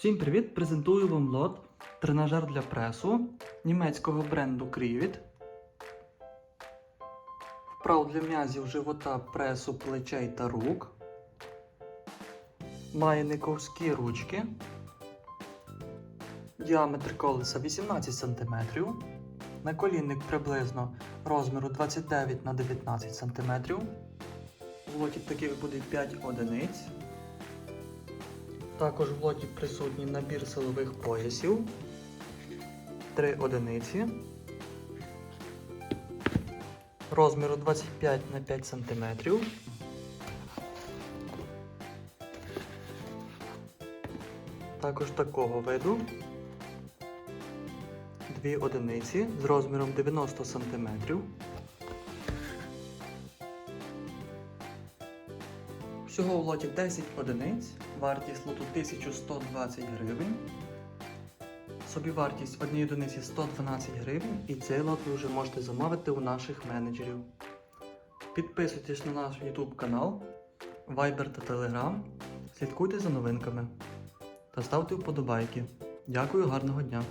Всім привіт! Презентую вам лот тренажер для пресу німецького бренду Krivit. Вправ для м'язів живота, пресу, плечей та рук. Має никовські ручки. Діаметр колеса 18 см. Наколінник приблизно розміру 29 на 19 см. В лоті таких буде 5 одиниць. Також в лоті присутній набір силових поясів, 3 одиниці, розміру 25 на 5 см. Також такого виду. Дві одиниці з розміром 90 см. Всього в лоті 10 одиниць, вартість лоту 1120 гривень. Собівартість однієї одиниці 112 гривень і цей лот ви вже можете замовити у наших менеджерів. Підписуйтесь на наш YouTube канал, Viber та Telegram, слідкуйте за новинками та ставте вподобайки. Дякую, гарного дня!